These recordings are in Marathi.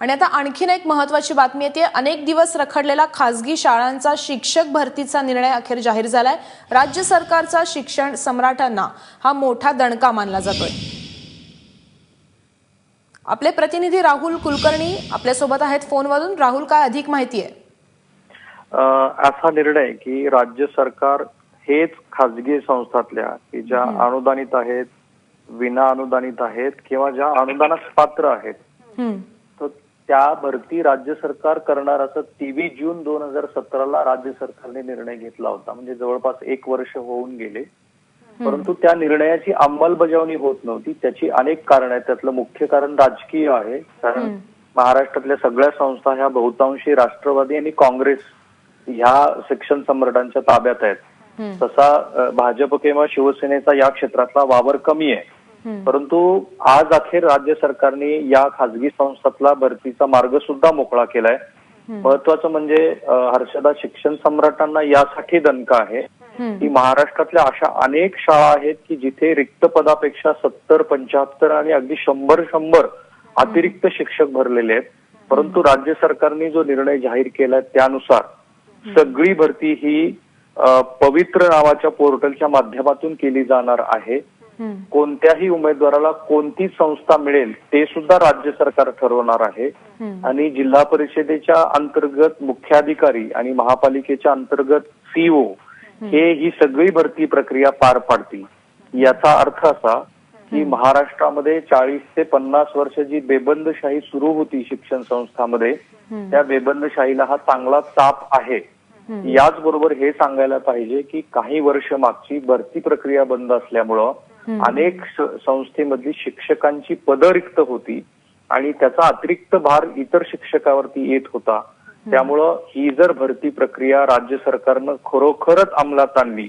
आणि आता आणखीन एक महत्वाची बातमी येते. अनेक दिवस रखडलेला खासगी शाळांचा शिक्षक भरतीचा निर्णय अखेर जाहीर झालाय. राज्य सरकारचा शिक्षण सम्राटांना हा मोठा दणका मानला जातोय. आपले प्रतिनिधी राहुल कुलकर्णी आपल्यासोबत आहेत फोनवरून. राहुल काय अधिक माहिती आहे? असा निर्णय की राज्य सरकार हेच खाजगी संस्थातल्या की ज्या अनुदानित आहेत विना अनुदानित आहेत किंवा ज्या अनुदानास पात्र आहेत त्या भरती राज्य सरकार करणार असं तेवीस जून दोन हजार सतराला राज्य सरकारने निर्णय घेतला होता. म्हणजे जवळपास एक वर्ष होऊन गेले. परंतु त्या निर्णयाची अंमलबजावणी होत नव्हती. त्याची अनेक कारण आहेत. त्यातलं मुख्य कारण राजकीय आहे. कारण महाराष्ट्रातल्या सगळ्या संस्था ह्या बहुतांशी राष्ट्रवादी आणि काँग्रेस ह्या शिक्षण सम्राटांच्या ताब्यात आहेत. तसा भाजप किंवा शिवसेनेचा या क्षेत्रातला वावर कमी आहे. परंतु आज अखेर राज्य सरकारने या खासगी संस्थातला भरतीचा मार्ग सुद्धा मोकळा केलाय. महत्वाचं म्हणजे हर्षदा शिक्षण सम्राटांना यासाठी दणका आहे. की महाराष्ट्रातल्या अशा अनेक शाळा आहेत की जिथे रिक्त पदापेक्षा सत्तर पंच्याहत्तर आणि अगदी शंभर शंभर अतिरिक्त शिक्षक भरलेले आहेत. परंतु राज्य सरकारने जो निर्णय जाहीर केलाय त्यानुसार सगळी भरती ही पवित्र नावाच्या पोर्टलच्या माध्यमातून केली जाणार आहे. कोणत्याही उमेदवाराला कोणती संस्था मिळेल ते सुद्धा राज्य सरकार ठरवणार आहे. आणि जिल्हा परिषदेच्या अंतर्गत मुख्याधिकारी आणि महापालिकेच्या अंतर्गत सीओ हे ही सगळी भरती प्रक्रिया पार पाडतील. याचा अर्थ असा की महाराष्ट्रामध्ये चाळीस ते पन्नास वर्ष जी बेबंदशाही सुरू होती शिक्षण संस्थांमध्ये. त्या बेबंदशाहीला हा चांगला चाप आहे. याचबरोबर हे सांगायला पाहिजे की काही वर्ष मागची भरती प्रक्रिया बंद असल्यामुळं अनेक संस्थेमधली शिक्षकांची पदं रिक्त होती आणि त्याचा अतिरिक्त भार इतर शिक्षकावरती येत होता. त्यामुळं ही जर भरती प्रक्रिया राज्य सरकारनं खरोखरच अंमलात आणली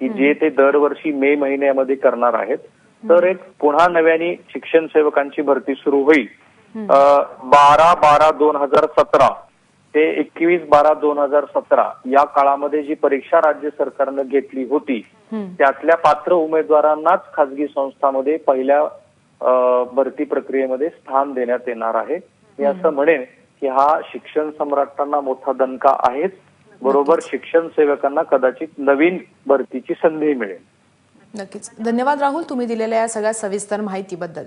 की जे ते दरवर्षी मे महिन्यामध्ये करणार आहेत तर एक पुन्हा नव्याने शिक्षण सेवकांची भरती सुरू होईल. बारा बारा दोन हजार सतरा ते एकवीस बारा दोन हजार सतरा या काळामध्ये जी परीक्षा राज्य सरकारनं घेतली होती. त्यातल्या पात्र उमेदवारांनाच खासगी संस्थांमध्ये पहिल्या भरती प्रक्रियेमध्ये स्थान देण्यात येणार आहे. मी असं म्हणेन की हा शिक्षण सम्राटांना मोठा दणका आहेच. बरोबर शिक्षण सेवकांना कदाचित नवीन भरतीची संधी मिळेल. नक्कीच. धन्यवाद राहुल तुम्ही दिलेल्या या सगळ्या सविस्तर माहितीबद्दल.